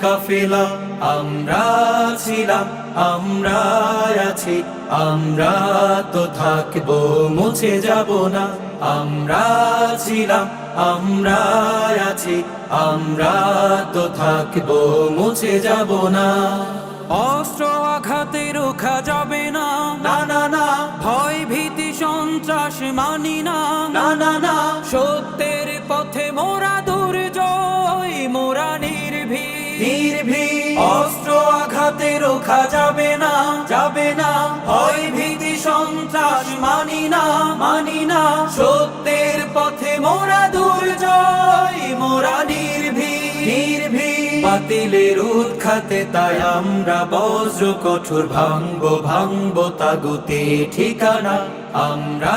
কাফেলা আমরা ছিলাম আমরা আছি। আমরা তো থাকব মুছে যাব না। আমরা ছিলাম আমরা আছি। আমরা তো থাকব মুছে যাব না। অস্ত্র আঘাতে রোখা যাবে না। না না না। ভয় ভীতি সন্ত্রাস মানি না। না না না। সত্যের পথে মোরা নির্ভীক অস্ত্র আঘাতে রোখা যাবে না যাবে না। ভীতি সন্ত্রাস মানি না মানি না। সত্যের পথে মোরা দুর্জয়, মোরা বাতিলের উৎখাতে তাই আমরা বজ্র কঠোর ভাঙবো ভাঙবো তাগুতে ঠিকানা। আমরা